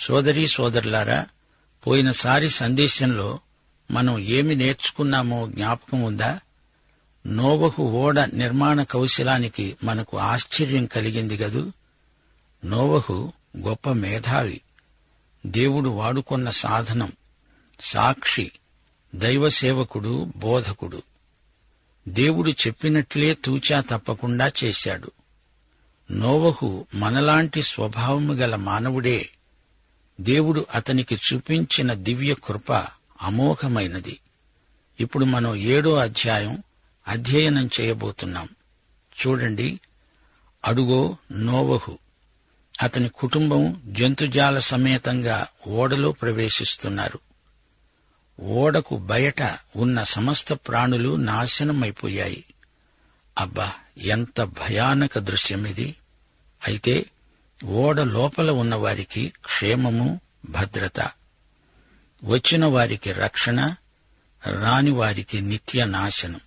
సోదరీ సోదరులారా పోయినసారి సందేశంలో మనం ఏమి నేర్చుకున్నామో జ్ఞాపకం ఉందా? నోవహు ఓడ నిర్మాణ కౌశలానికి మనకు ఆశ్చర్యం కలిగింది గదు నోవహు గొప్ప మేధావి. దేవుడు వాడుకొన్న సాధనం సాక్షి దైవ సేవకుడు బోధకుడు. దేవుడు చెప్పినట్లే తూచా తప్పకుండా చేశాడు. నోవహు మనలాంటి స్వభావము గల మానవుడే దేవుడు అతనికి చూపించిన దివ్య కృప అమోఘమైనది. ఇప్పుడు మనం ఏడో అధ్యాయం అధ్యయనం చేయబోతున్నాం. చూడండి. అడుగో నోవహు. అతని కుటుంబం జంతుజాల సమేతంగా ఓడలో ప్రవేశిస్తున్నారు. ఓడకు బయట ఉన్న సమస్త ప్రాణులు నాశనమైపోయాయి. అబ్బా ఎంత భయానక దృశ్యమిది. అయితే ఓడ లోపల ఉన్నవారికి క్షేమము భద్రత. వచ్చిన వారికి రక్షణ రాని వారికి నిత్య నాశనం.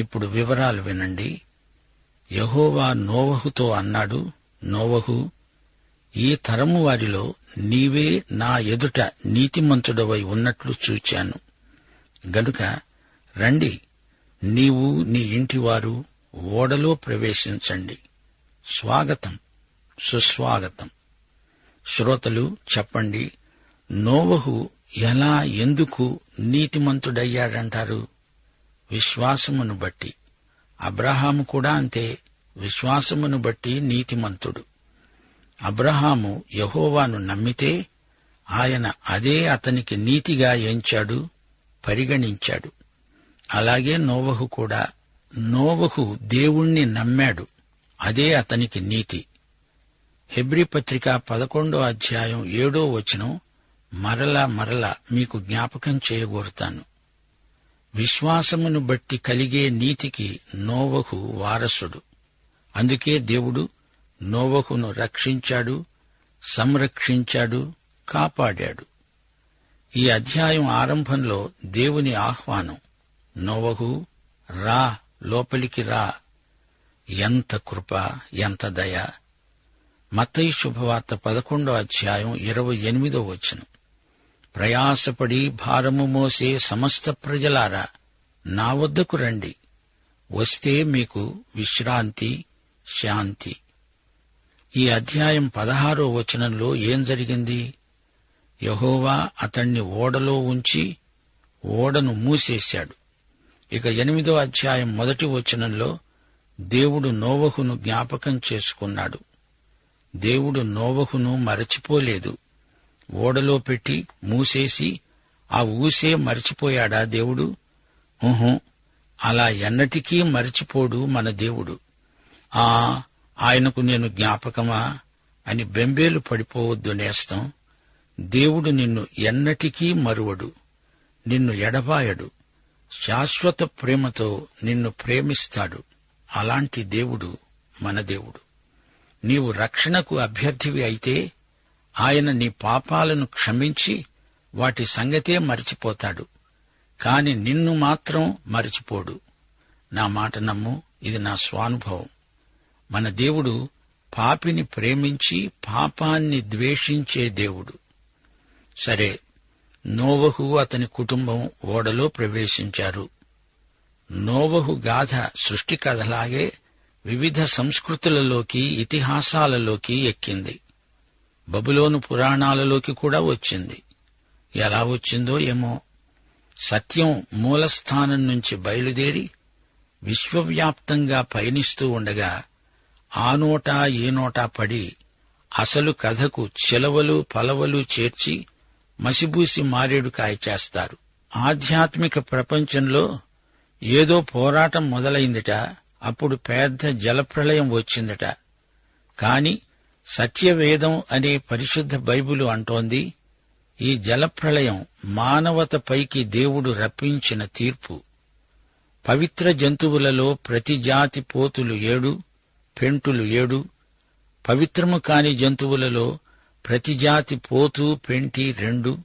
ఇప్పుడు వివరాలు వినండి. యహోవా నోవహుతో అన్నాడు నోవహు ఈ తరము వారిలో నీవే నా ఎదుట నీతిమంతుడవై ఉన్నట్లు చూచాను. గనుక రండి నీవు నీ ఇంటివారు ఓడలో ప్రవేశించండి. స్వాగతం. సుస్వాగతం. శ్రోతలు చెప్పండి నోవహు ఎలా ఎందుకు నీతిమంతుడయ్యాడంటారు? విశ్వాసమును బట్టి. అబ్రహాము కూడా అంతే విశ్వాసమును బట్టి నీతిమంతుడు. అబ్రహాము యహోవాను నమ్మితే ఆయన అదే అతనికి నీతిగా ఎంచాడు పరిగణించాడు. అలాగే నోవహు కూడా నోవహు దేవుణ్ణి నమ్మాడు అదే అతనికి నీతి. హెబ్రి పత్రిక పదకొండో అధ్యాయం ఏడో వచనం మరలా మరలా మీకు జ్ఞాపకం చేయగోరుతాను. విశ్వాసమును బట్టి కలిగే నీతికి నోవహు వారసుడు. అందుకే దేవుడు నోవహును రక్షించాడు సంరక్షించాడు కాపాడాడు. ఈ అధ్యాయం ఆరంభంలో దేవుని ఆహ్వానం నోవహు రా లోపలికి రా. ఎంత కృప ఎంత దయ మత్తయి శుభవార్త పదకొండో అధ్యాయం ఇరవై ఎనిమిదో వచనం. ప్రయాసపడి భారము మోసే సమస్త ప్రజలారా నా వద్దకు రండి. వస్తే మీకు విశ్రాంతి శాంతి. ఈ అధ్యాయం పదహారో వచనంలో ఏం జరిగింది? యహోవా అతణ్ణి ఓడలో ఉంచి ఓడను మూసేశాడు. ఇక ఎనిమిదో అధ్యాయం మొదటి వచనంలో దేవుడు నోవహును జ్ఞాపకం చేసుకున్నాడు. దేవుడు నోవహును మరచిపోలేదు. ఓడలో పెట్టి మూసేసి ఆ ఊసే మరిచిపోయాడా దేవుడు? ఊహు అలా ఎన్నటికీ మరిచిపోడు మన దేవుడు. ఆ ఆయనకు నేను జ్ఞాపకమా? అని బెంబేలు పడిపోవద్దు నేస్తం. దేవుడు నిన్ను ఎన్నటికీ మరువడు నిన్ను ఎడబాయడు. శాశ్వత ప్రేమతో నిన్ను ప్రేమిస్తాడు. అలాంటి దేవుడు మన దేవుడు. నీవు రక్షణకు అభ్యర్థివి అయితే ఆయన నీ పాపాలను క్షమించి వాటి సంగతే మరిచిపోతాడు కాని నిన్ను మాత్రం మరిచిపోడు. నా మాట నమ్ము ఇది నా స్వానుభవం. మన దేవుడు పాపిని ప్రేమించి పాపాన్ని ద్వేషించే దేవుడు. సరే నోవహు అతని కుటుంబం ఓడలో ప్రవేశించారు. నోవహు గాథ సృష్టి కథలాగే వివిధ సంస్కృతులలోకి ఇతిహాసాలలోకి ఎక్కింది. బబులోను పురాణాలలోకి కూడా వచ్చింది. ఎలా వచ్చిందో ఏమో. సత్యం మూలస్థానం నుంచి బయలుదేరి విశ్వవ్యాప్తంగా పయనిస్తూ ఉండగా ఆ నోటా ఈ నోటా పడి అసలు కథకు చిలవలు పలవలు చేర్చి మసిబూసి మారేడు కాయ చేస్తారు. ఆధ్యాత్మిక ప్రపంచంలో ఏదో పోరాటం మొదలైందిట. అప్పుడు పెద్ద జలప్రళయం వచ్చిందట. కాని సత్యవేదం అనే పరిశుద్ధ బైబిలు అంటోంది ఈ జలప్రళయం మానవతపైకి దేవుడు రప్పించిన తీర్పు. పవిత్ర జంతువులలో ప్రతి జాతి పోతులు ఏడు పెంటులు ఏడు పవిత్రము కాని జంతువులలో ప్రతి జాతి పోతు పెంటి రెండు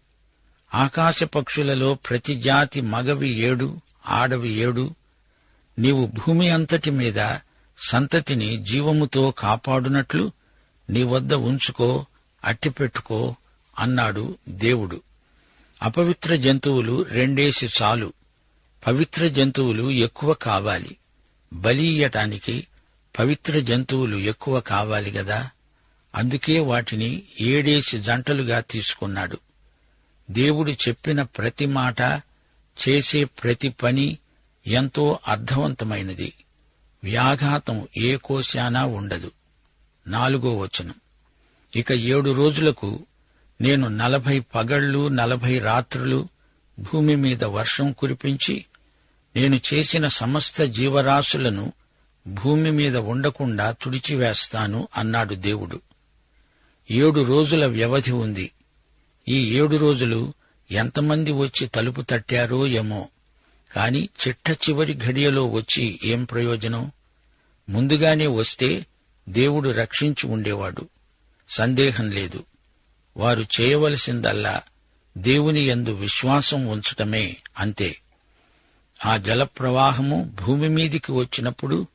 ఆకాశ పక్షులలో ప్రతి జాతి మగవి ఏడు ఆడవి ఏడు నీవు భూమి అంతటి మీద సంతతిని జీవముతో కాపాడునట్లు నీ వద్ద ఉంచుకో అట్టిపెట్టుకో అన్నాడు దేవుడు. అపవిత్ర జంతువులు రెండేసి చాలు. పవిత్ర జంతువులు ఎక్కువ కావాలి. బలి ఇయ్యటానికి పవిత్ర జంతువులు ఎక్కువ కావాలి గదా? అందుకే వాటిని ఏడేసి జంటలుగా తీసుకున్నాడు. దేవుడు చెప్పిన ప్రతి మాట చేసే ప్రతి పని ఎంతో అర్థవంతమైనది. వ్యాఘాతం ఏ కోశానా ఉండదు. నాలుగో వచనం. ఇక ఏడు రోజులకు నేను నలభై పగళ్ళు నలభై రాత్రులు భూమి మీద వర్షం కురిపించి నేను చేసిన సమస్త జీవరాశులను భూమి మీద ఉండకుండా తుడిచివేస్తాను అన్నాడు దేవుడు. ఏడు రోజుల వ్యవధి ఉంది. ఈ ఏడు రోజులు ఎంతమంది వచ్చి తలుపు తట్టారో ఏమో. కాని చిట్ట చివరి ఘడియలో వచ్చి ఏం ప్రయోజనం? ముందుగానే వస్తే దేవుడు రక్షించి ఉండేవాడు. సందేహం లేదు. వారు చేయవలసిందల్లా దేవుని యందు విశ్వాసం ఉంచటమే అంతే. ఆ జలప్రవాహము భూమి మీదికి వచ్చినప్పుడు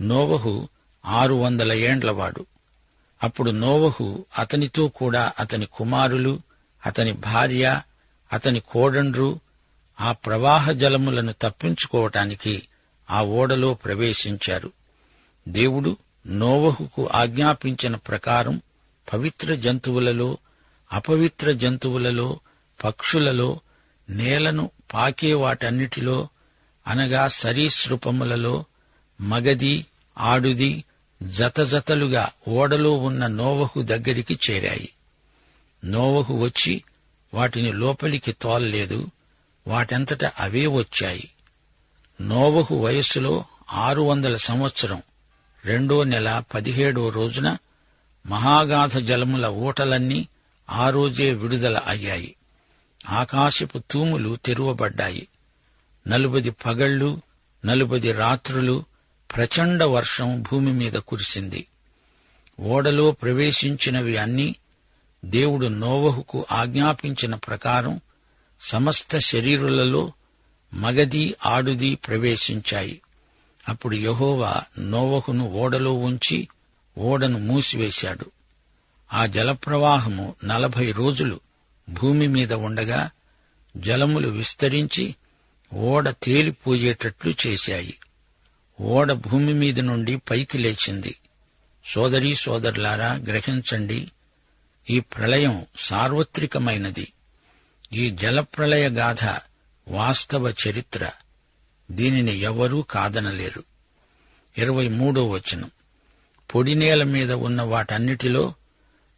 నోవహు ఆరు వందల ఏండ్లవాడు. అప్పుడు నోవహు అతనితో కూడా అతని కుమారులు అతని భార్య అతని కోడండ్రు ఆ ప్రవాహ జలములను తప్పించుకోవటానికి ఆ ఓడలో ప్రవేశించారు. దేవుడు నోవహుకు ఆజ్ఞాపించిన ప్రకారం పవిత్ర జంతువులలో అపవిత్ర జంతువులలో పక్షులలో నేలను పాకే వాటన్నిటిలో అనగా సరీసృపములలో మగది ఆడుది జతజతలుగా ఓడలో ఉన్న నోవహు దగ్గరికి చేరాయి. నోవహు వచ్చి వాటిని లోపలికి తోలలేదు. వాటంతట అవే వచ్చాయి. నోవహు వయస్సులో ఆరు వందల సంవత్సరం. రెండో నెల పదిహేడో రోజున మహాగాధ జలముల ఊటలన్నీ ఆ రోజే విడుదల అయ్యాయి. ఆకాశపు తూములు తెరువబడ్డాయి. నలుబది పగళ్ళు నలుబది రాత్రులు ప్రచండ వర్షం భూమి మీద కురిసింది. ఓడలో ప్రవేశించినవి అన్నీ దేవుడు నోవహుకు ఆజ్ఞాపించిన ప్రకారం సమస్త శరీరులలో మగది ఆడుది ప్రవేశించాయి. అప్పుడు యహోవా నోవహును ఓడలో ఉంచి ఓడను మూసివేశాడు. ఆ జలప్రవాహము నలభై రోజులు భూమి మీద ఉండగా జలములు విస్తరించి ఓడ తేలిపోయేటట్లు చేశాయి. ఓడ భూమి మీద నుండి పైకి లేచింది. సోదరీ సోదరులారా గ్రహించండి ఈ ప్రళయం సార్వత్రికమైనది. ఈ జలప్రళయ గాథ వాస్తవ చరిత్ర. దీనిని ఎవరూ కాదనలేరు. ఇరవై మూడో వచనం. పొడినేల మీద ఉన్న వాటన్నిటిలో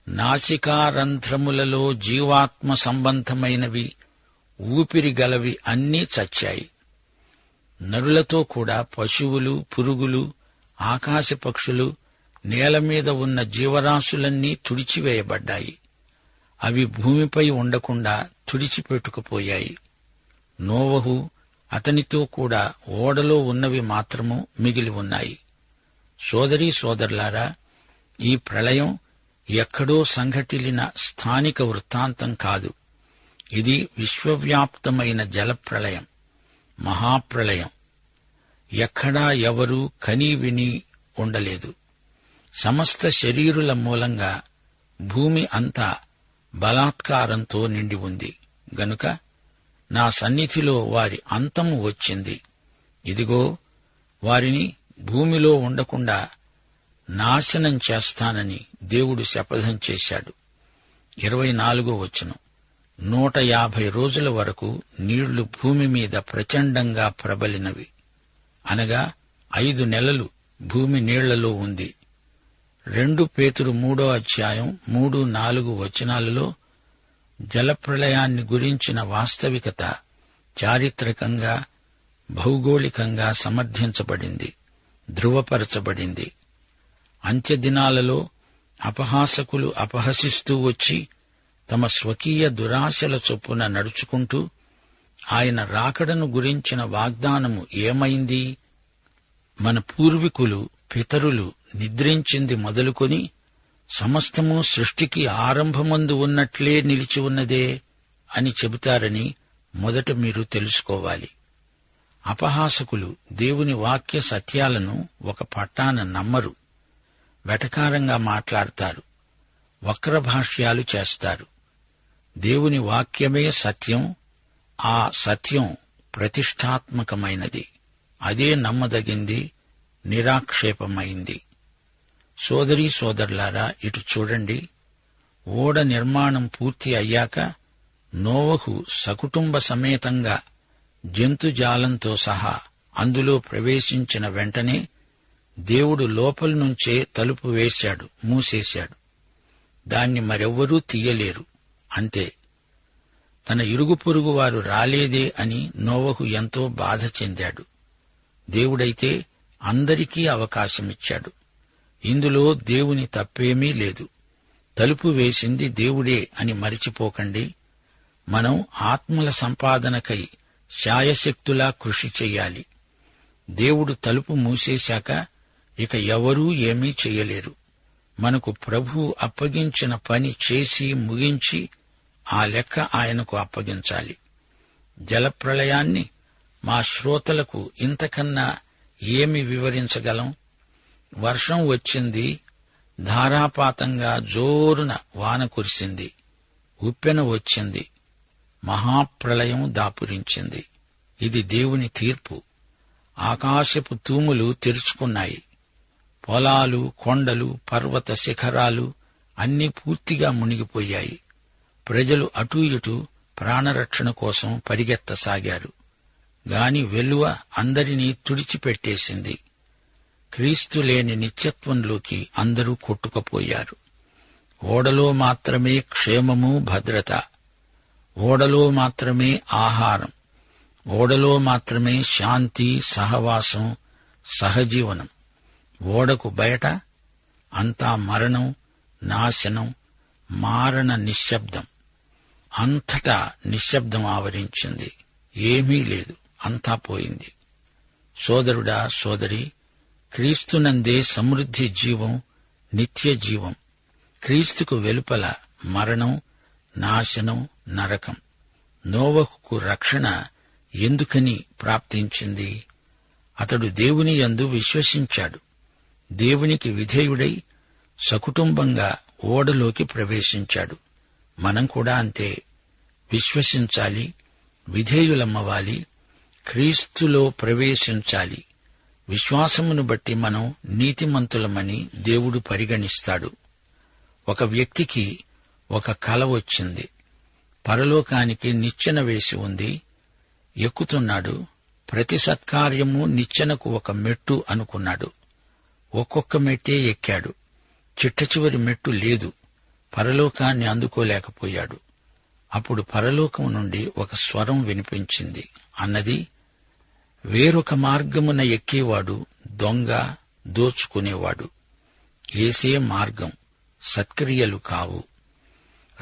నాసికారంధ్రములలో జీవాత్మ సంబంధమైనవి ఊపిరి గలవి అన్నీ చచ్చాయి. నరులతో కూడా పశువులు పురుగులు ఆకాశ పక్షులు నేల మీద ఉన్న జీవరాశులన్నీ తుడిచివేయబడ్డాయి. అవి భూమిపై ఉండకుండా తుడిచిపెట్టుకుపోయాయి. నోవహు అతనితో కూడా ఓడలో ఉన్నవి మాత్రము మిగిలి ఉన్నాయి. సోదరీ సోదరులారా ఈ ప్రళయం ఎక్కడో సంఘటిల్లిన స్థానిక వృత్తాంతం కాదు. ఇది విశ్వవ్యాప్తమైన జలప్రళయం మహాప్రళయం. ఎక్కడా ఎవరూ కనీ విని ఉండలేదు. సమస్త శరీరుల మూలంగా భూమి అంతా బలాత్కారంతో నిండి ఉంది. గనుక నా సన్నిధిలో వారి అంతము వచ్చింది. ఇదిగో వారిని భూమిలో ఉండకుండా నాశనం చేస్తానని దేవుడు శపథం చేశాడు. ఇరవై నాలుగో వచనం. నూట యాభై రోజుల వరకు నీళ్ళు భూమి మీద ప్రచండంగా ప్రబలినవి. అనగా ఐదు నెలలు భూమి నీళ్ళలో ఉంది. రెండు పేతురు మూడో అధ్యాయం మూడు నాలుగు వచనాలలో జలప్రళయాన్ని గురించిన వాస్తవికత చారిత్రకంగా భౌగోళికంగా సమర్థించబడింది ధృవపరచబడింది. అంత్యదినాలలో అపహాసకులు అపహసిస్తూ వచ్చి తమ స్వకీయ దురాశల చొప్పున నడుచుకుంటూ ఆయన రాకడను గురించిన వాగ్దానము ఏమైంది? మన పూర్వీకులు పితరులు నిద్రించింది మొదలుకొని సమస్తము సృష్టికి ఆరంభమందు ఉన్నట్లే నిలిచి ఉన్నదే అని చెబుతారని మొదట మీరు తెలుసుకోవాలి. అపహాసకులు దేవుని వాక్య సత్యాలను ఒక పట్టాన నమ్మరు. వెటకారంగా మాట్లాడతారు. వక్రభాష్యాలు చేస్తారు. దేవుని వాక్యమే సత్యం ఆ సత్యం ప్రతిష్టాత్మకమైనది. అదే నమ్మదగింది నిరాక్షేపమైంది. సోదరీ సోదరులారా ఇటు చూడండి. ఓడ నిర్మాణం పూర్తి అయ్యాక నోవహు సకుటుంబ సమేతంగా జంతుజాలంతో సహా అందులో ప్రవేశించిన వెంటనే దేవుడు లోపల నుంచే తలుపు వేశాడు మూసేశాడు. దాన్ని మరెవ్వరూ తీయలేరు. అంతే. తన ఇరుగు పొరుగు వారు రాలేదే అని నోవహు ఎంతో బాధ చెందాడు. దేవుడైతే అందరికీ అవకాశమిచ్చాడు. ఇందులో దేవుని తప్పేమీ లేదు. తలుపు వేసింది దేవుడే అని మరిచిపోకండి. మనం ఆత్మల సంపాదనకై శాయశక్తులా కృషి చెయ్యాలి దేవుడు తలుపు మూసేశాక ఇక ఎవరూ ఏమీ చెయ్యలేరు మనకు ప్రభువు అప్పగించిన పని చేసి ముగించి ఆ లెక్క ఆయనకు అప్పగించాలి. జలప్రళయాన్ని మా శ్రోతలకు ఇంతకన్నా ఏమి వివరించగలం? వర్షం వచ్చింది ధారాపాతంగా జోరున వాన కురిసింది ఉప్పెన వచ్చింది మహాప్రళయం దాపురించింది. ఇది దేవుని తీర్పు. ఆకాశపు తూములు తెరుచుకున్నాయి. పొలాలు కొండలు పర్వత శిఖరాలు అన్నీ పూర్తిగా మునిగిపోయాయి. ప్రజలు అటూ ఇటూ ప్రాణరక్షణ కోసం పరిగెత్తసాగారు. గాని వెలువ అందరినీ తుడిచిపెట్టేసింది. క్రీస్తు లేని నిత్యత్వంలోకి అందరూ కొట్టుకుపోయారు. ఓడలో మాత్రమే క్షేమము భద్రత. ఓడలో మాత్రమే ఆహారం. ఓడలో మాత్రమే శాంతి సహవాసం సహజీవనం. ఓడకు బయట అంతా మరణం నాశనం మారణ నిశ్శబ్దం. అంతటా నిశ్శబ్దం ఆవరించింది. ఏమీ లేదు. అంతా పోయింది. సోదరుడా సోదరి క్రీస్తునందే సమృద్ధి జీవం నిత్య జీవం. క్రీస్తుకు వెలుపల మరణం నాశనం నరకం. నోవహుకు రక్షణ ఎందుకని ప్రాప్తించింది? అతడు దేవుని యందు విశ్వసించాడు. దేవునికి విధేయుడై సకుటుంబంగా ఓడలోకి ప్రవేశించాడు. మనం కూడా అంతే. విశ్వసించాలి విధేయులమ్మవాలి క్రీస్తులో ప్రవేశించాలి. విశ్వాసమును బట్టి మనం నీతిమంతులమని దేవుడు పరిగణిస్తాడు. ఒక వ్యక్తికి ఒక కల వచ్చింది. పరలోకానికి నిచ్చెన వేసి ఉంది. ఎక్కుతున్నాడు. ప్రతి సత్కార్యము నిచ్చెనకు ఒక మెట్టు అనుకున్నాడు. ఒక్కొక్క మెట్టే ఎక్కాడు. చిట్ట చివరి మెట్టు లేదు. పరలోకాన్ని అందుకోలేకపోయాడు. అప్పుడు పరలోకం నుండి ఒక స్వరం వినిపించింది. అన్నది వేరొక మార్గమున ఎక్కేవాడు దొంగ దోచుకునేవాడు. ఏసే మార్గం సత్క్రియలు కావు.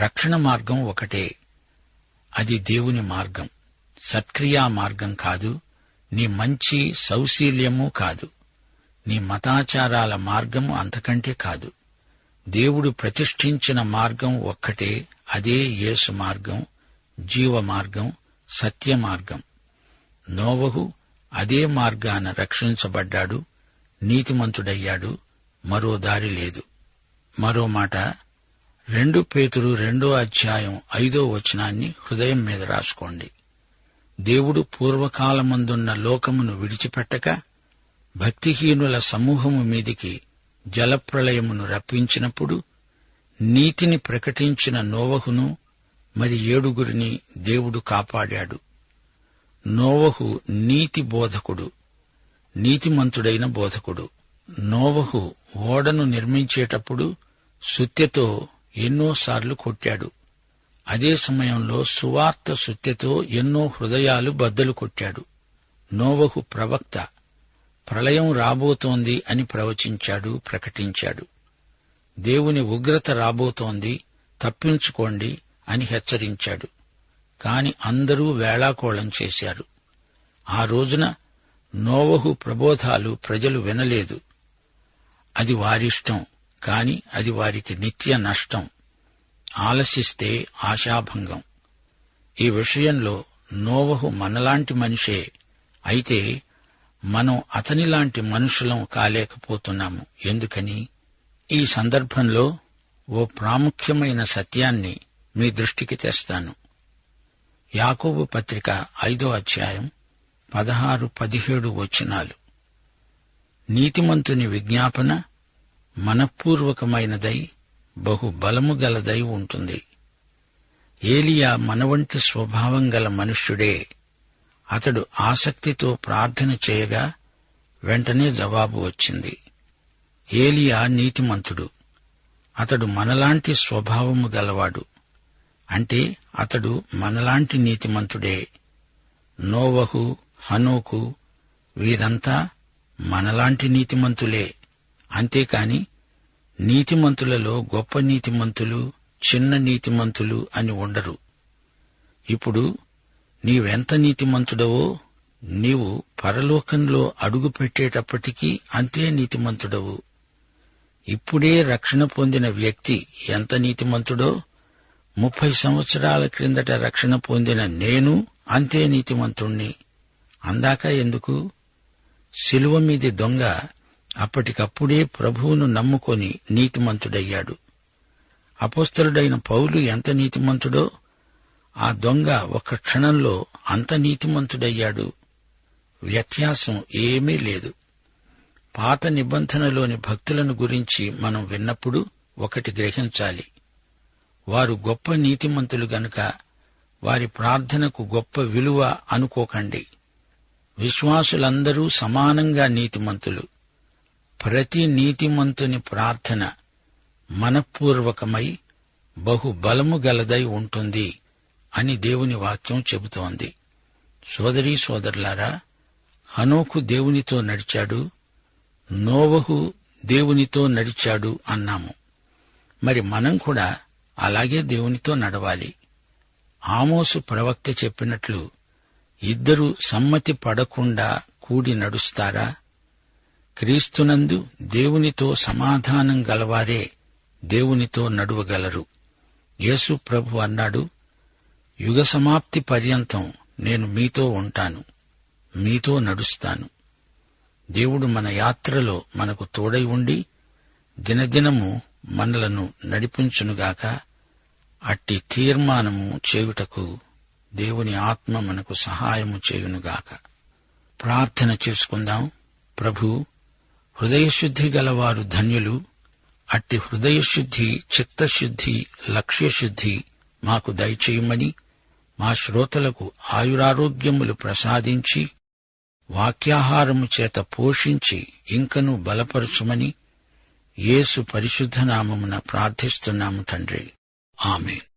రక్షణ మార్గం ఒకటే. అది దేవుని మార్గం. సత్క్రియా మార్గం కాదు. నీ మంచి సౌశీల్యము కాదు. నీ మతాచారాల మార్గము అంతకంటే కాదు. దేవుడు ప్రతిష్ఠించిన మార్గం ఒక్కటే. అదే యేసు మార్గం జీవ మార్గం సత్య మార్గం. నోవహు అదే మార్గాన రక్షించబడ్డాడు నీతిమంతుడయ్యాడు మరో దారి లేదు. మరో మాట రెండు పేతురు రెండో అధ్యాయం ఐదో వచనాన్ని హృదయం మీద రాసుకోండి. దేవుడు పూర్వకాలమందున్న లోకమును విడిచిపెట్టక భక్తిహీనుల సమూహము మీదికి జలప్రళయమును రప్పించినప్పుడు నీతిని ప్రకటించిన నోవహును మరి ఏడుగురిని దేవుడు కాపాడాడు. నోవహు నీతి బోధకుడు నీతిమంతుడైన బోధకుడు. నోవహు ఓడను నిర్మించేటప్పుడు సుత్యతో ఎన్నోసార్లు కొట్టాడు. అదే సమయంలో సువార్త సుత్యతో ఎన్నో హృదయాలు బద్దలు కొట్టాడు. నోవహు ప్రవక్త ప్రళయం రాబోతోంది అని ప్రవచించాడు ప్రకటించాడు. దేవుని ఉగ్రత రాబోతోంది తప్పించుకోండి అని హెచ్చరించాడు. కాని అందరూ వేళాకోళం చేశారు. ఆ రోజున నోవహు ప్రబోధాలు ప్రజలు వినలేదు. అది వారిష్టం కాని అది వారికి నిత్య నష్టం. ఆలసిస్తే ఆశాభంగం. ఈ విషయంలో నోవహు మనలాంటి మనిషే అయితే మనం అతనిలాంటి మనుషులం కాలేకపోతున్నాము. ఎందుకని? ఈ సందర్భంలో ఓ ప్రాముఖ్యమైన సత్యాన్ని మీ దృష్టికి తెస్తాను. యాకోబు పత్రిక ఐదో అధ్యాయం పదహారు పదిహేడు వచనాలు. నీతిమంతుని విజ్ఞాపన మనపూర్వకమైనదై బహు బలము గలదై ఉంటుంది. ఏలియా మనవంటి స్వభావం గల మనుష్యుడే అతడు ఆసక్తితో ప్రార్థన చేయగా వెంటనే జవాబు వచ్చింది. ఏలియా నీతిమంతుడు అతడు మనలాంటి స్వభావము గలవాడు. అంటే అతడు మనలాంటి నీతిమంతుడే. నోవహు హనోకు వీరంతా మనలాంటి నీతిమంతులే. అంతేకాని నీతిమంతులలో గొప్ప నీతిమంతులు చిన్న నీతిమంతులు అని ఉండరు. ఇప్పుడు నీవెంత నీతిమంతుడవో నీవు పరలోకంలో అడుగు పెట్టేటప్పటికీ అంతే నీతిమంతుడవు. ఇప్పుడే రక్షణ పొందిన వ్యక్తి ఎంత నీతిమంతుడో ముప్పై సంవత్సరాల క్రిందట రక్షణ పొందిన నేను అంతే నీతిమంతుణ్ణి. అందాక ఎందుకు? శిలువ మీది దొంగ అప్పటికప్పుడే ప్రభువును నమ్ముకొని నీతిమంతుడయ్యాడు. అపోస్తలుడైన పౌలు ఎంత నీతిమంతుడో ఆ దొంగ ఒక క్షణంలో అంత నీతిమంతుడయ్యాడు. వ్యత్యాసం ఏమీ లేదు. పాత నిబంధనలోని భక్తులను గురించి మనం విన్నప్పుడు ఒకటి గ్రహించాలి. వారు గొప్ప నీతిమంతులు గనుక వారి ప్రార్థనకు గొప్ప విలువ అనుకోకండి. విశ్వాసులందరూ సమానంగా నీతిమంతులు. ప్రతి నీతిమంతుని ప్రార్థన మనఃపూర్వకమై బహు బలము గలదై ఉంటుంది అని దేవుని వాక్యం చెబుతోంది. సోదరీ సోదరులారా హనోకు దేవునితో నడిచాడు నోవహు దేవునితో నడిచాడు అన్నాము. మరి మనం కూడా అలాగే దేవునితో నడవాలి. ఆమోసు ప్రవక్త చెప్పినట్లు ఇద్దరు సమ్మతి పడకుండా కూడి నడుస్తారా? క్రీస్తునందు దేవునితో సమాధానం గలవారే దేవునితో నడువగలరు. యేసు ప్రభు అన్నాడు యుగ సమాప్తి పర్యంతం నేను మీతో ఉంటాను మీతో నడుస్తాను. దేవుడు మన యాత్రలో మనకు తోడై ఉండి దినదినము మనలను నడిపించునుగాక. అట్టి తీర్మానము చేయుటకు దేవుని ఆత్మ మనకు సహాయము చేయునుగాక. ప్రార్థన చేసుకుందాం. ప్రభు హృదయశుద్ధి గలవారు ధన్యులు అట్టి హృదయశుద్ధి చిత్తశుద్ధి లక్ష్యశుద్ధి మాకు దయచేయమని మా శ్రోతలకు ఆయురారోగ్యములు ప్రసాదించి వాక్యాహారము చేత పోషించి ఇంకను బలపరచుమని యేసు పరిశుద్ధనామమున ప్రార్థిస్తున్నాము తండ్రి. Amen.